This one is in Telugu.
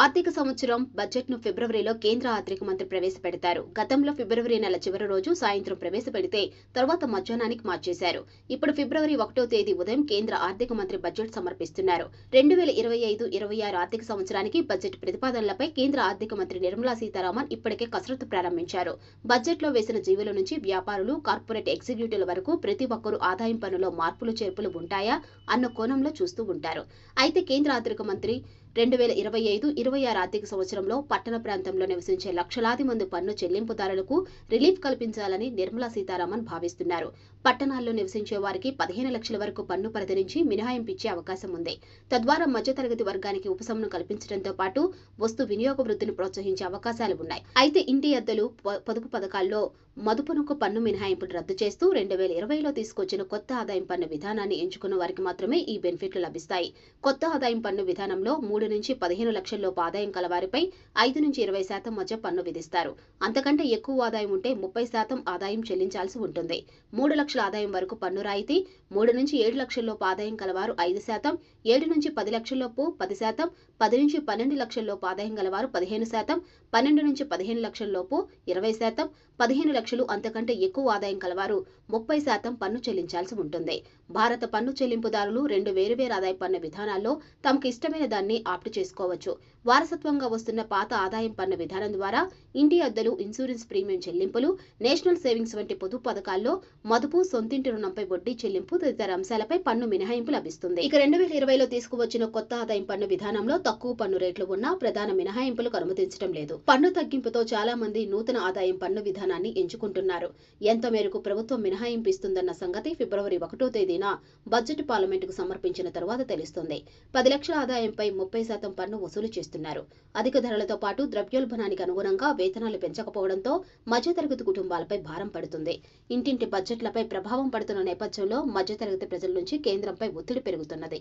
ఆర్థిక సంవత్సరం బడ్జెట్ను ఫిబ్రవరిలో కేంద్ర ఆర్థిక మంత్రి ప్రవేశపెడతారు. గతంలో ఫిబ్రవరి నెల చివరి రోజు సాయంత్రం ప్రవేశపెడితే తర్వాత మధ్యాహ్నానికి మార్చేశారు. ఇప్పుడు ఫిబ్రవరి ఒకటో తేదీ ఉదయం కేంద్ర ఆర్థిక మంత్రి బడ్జెట్ సమర్పిస్తున్నారు. రెండు వేల ఇరవై ఐదు ఇరవై ఆరు ఆర్థిక సంవత్సరానికి బడ్జెట్ ప్రతిపాదనలపై కేంద్ర ఆర్థిక మంత్రి నిర్మలా సీతారామన్ ఇప్పటికే కసరత్తు ప్రారంభించారు. బడ్జెట్లో వేసిన జీవుల నుంచి వ్యాపారులు కార్పొరేట్ ఎగ్జిక్యూటివ్ల వరకు ప్రతి ఒక్కరూ ఆదాయం పన్నులో మార్పులు చేర్పులు ఉంటాయా అన్న కోణంలో చూస్తూ ఉంటారు. అయితే కేంద్ర ఆర్థిక మంత్రి రెండు వేల ఇరవై ఐదు ఇరవై ఆరు ఆర్థిక సంవత్సరంలో పట్టణ ప్రాంతంలో నివసించే లక్షలాది మంది పన్ను చెల్లింపుదారులకు రిలీఫ్ కల్పించాలని నిర్మలా సీతారామన్ భావిస్తున్నారు. పట్టణాల్లో నివసించే వారికి పదిహేను లక్షల వరకు పన్ను పరిధి నుంచి మినహాయింపిచ్చే అవకాశం ఉంది. తద్వారా మధ్యతరగతి వర్గానికి ఉపశమనం కల్పించడంతో పాటు వస్తు వినియోగ వృద్ధిని ప్రోత్సహించే అవకాశాలు ఉన్నాయి. అయితే ఇంటి అద్దెలు పొదుపు పథకాల్లో మదుపునకు పన్ను మినహాయింపును రద్దు చేస్తూ రెండు వేల ఇరవైలో తీసుకొచ్చిన కొత్త ఆదాయం పన్ను విధానాన్ని ఎంచుకున్న వారికి మాత్రమే ఈ బెనిఫిట్లు లభిస్తాయి. కొత్త ఆదాయం పన్ను విధానంలో మూడు నుంచి పదిహేను లక్షల్లోపు ఆదాయం కలవారిపై ఐదు నుంచి ఇరవై శాతం మధ్య పన్ను విధిస్తారు. అంతకంటే ఎక్కువ ఆదాయం ఉంటే ముప్పై శాతం ఆదాయం చెల్లించాల్సి ఉంటుంది. మూడు లక్షల ఆదాయం వరకు పన్ను రాయితీ మూడు నుంచి ఏడు లక్షల్లోపు ఆదాయం కలవారు ఐదు శాతం ఏడు నుంచి పది లక్షల్లోపు పది శాతం పది నుంచి పన్నెండు లక్షల్లోపు ఆదాయం గలవారు పదిహేను శాతం పన్నెండు నుంచి పదిహేను లక్షల్లోపు ఇరవై శాతం పదిహేను లక్షలు అంతకంటే ఎక్కువ ఆదాయం కలవారు ముప్పై శాతం పన్ను చెల్లించాల్సి ఉంటుంది. భారత పన్ను చెల్లింపుదారులు రెండు వేరువేరు ఆదాయ పన్ను విధానాల్లో తమకు ఇష్టమైన దాన్ని ఆప్ట్ చేసుకోవచ్చు. వారసత్వంగా వస్తున్న పాత ఆదాయం పన్ను విధానం ద్వారా ఇంటి అద్దెలు ఇన్సూరెన్స్ ప్రీమియం చెల్లింపులు నేషనల్ సేవింగ్స్ వంటి పొదుపు పథకాల్లో మదుపు సొంతింటి రుణంపై వడ్డీ చెల్లింపు తదితర అంశాలపై పన్ను మినహాయింపు లభిస్తుంది. ఇక రెండు వేల ఇరవైలో తీసుకువచ్చిన కొత్త ఆదాయం పన్ను విధానంలో తక్కువ పన్ను రేట్లు ఉన్నా ప్రధాన మినహాయింపులకు అనుమతించడం లేదు. పన్ను తగ్గింపుతో చాలా మంది నూతన ఆదాయం పన్ను విధానాన్ని ఎంచుకుంటున్నారు. ఎంత మేరకు ప్రభుత్వం మినహాయింపు ఇస్తుందన్న సంగతి ఫిబ్రవరి ఒకటో తేదీన బడ్జెట్ పార్లమెంటుకు సమర్పించిన తరువాత తెలుస్తుంది. పది లక్షల ఆదాయంపై ముప్పై ముప్పై శాతం పన్ను వసూలు చేస్తున్నారు. అధిక ధరలతో పాటు ద్రవ్యోల్బణానికి అనుగుణంగా వేతనాలు పెంచకపోవడంతో మధ్యతరగతి కుటుంబాలపై భారం పడుతుంది. ఇంటింటి బడ్జెట్లపై ప్రభావం పడుతున్న నేపథ్యంలో మధ్యతరగతి ప్రజల నుంచి కేంద్రంపై ఒత్తిడి పెరుగుతున్నది.